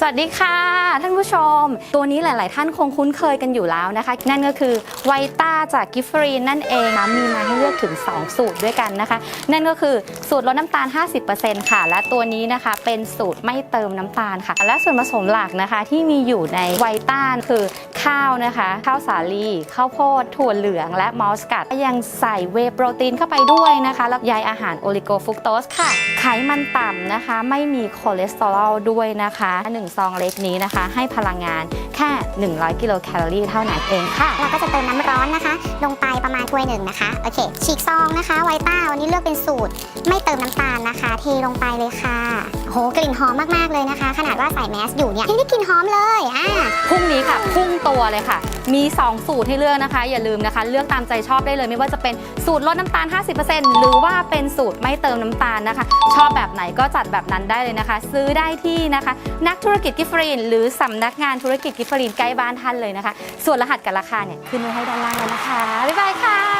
สวัสดีค่ะ ท่านผู้ชม ตัวนี้หลาย ๆ ท่านคงคุ้นเคยกันอยู่แล้วนะคะ นั่นก็คือไวต้าจากกิฟฟรีนนั่นเองนะมีมาให้เลือกถึง 2 สูตรด้วยกันนะคะ นั่นก็คือสูตรลดน้ำตาล 50%ค่ะ และตัวนี้นะคะเป็นสูตรไม่เติมน้ำตาลค่ะ และส่วนผสมหลักนะคะที่มีอยู่ในไวต้าคือ ข้าวนะคะ ข้าวสาลีข้าวโพดถั่วเหลืองและมอสกัดยังใส่เวย์โปรตีนเข้าไปด้วยนะคะแล้วใยอาหารโอลิโกฟรุกโตสค่ะ ไขมันต่ำนะคะ ไม่มีคอเลสเตอรอลด้วยนะคะ 1 ซองเล็กนี้นะคะ ให้พลังงานแค่ 100 กิโลแคลอรี่เท่านั้นเองค่ะ เราก็จะเติมน้ำร้อนนะคะ ลงไปประมาณถ้วยหนึ่งนะคะ โอเค ฉีกซองนะคะ ไวต้าวันนี้เลือกเป็นสูตร ไม่เติมน้ำตาลนะคะ เทลงไปเลยค่ะ โห กลิ่นหอมมากๆเลยนะคะ ขนาดว่าใส่แมสอยู่เนี่ยยังได้กลิ่นหอมเลย อ่าพรุ่งนี้ค่ะพุ่ง ตัวเลยค่ะ มี 2 สูตรให้เลือกนะคะ อย่าลืมนะคะ เลือกตามใจชอบได้เลย ไม่ว่าจะเป็นสูตรลดน้ำตาล 50%หรือว่าเป็นสูตรไม่เติมน้ำตาลนะคะ ชอบแบบไหนก็จัดแบบนั้นได้เลยนะคะ ซื้อได้ที่นะคะ นักธุรกิจกิฟฟรีน หรือสำนักงานธุรกิจกิฟฟรีนใกล้บ้านท่านเลยนะคะ ส่วนรหัสกับราคาเนี่ยขึ้นไว้ให้ด้านล่างแล้วนะคะบ๊ายบายค่ะ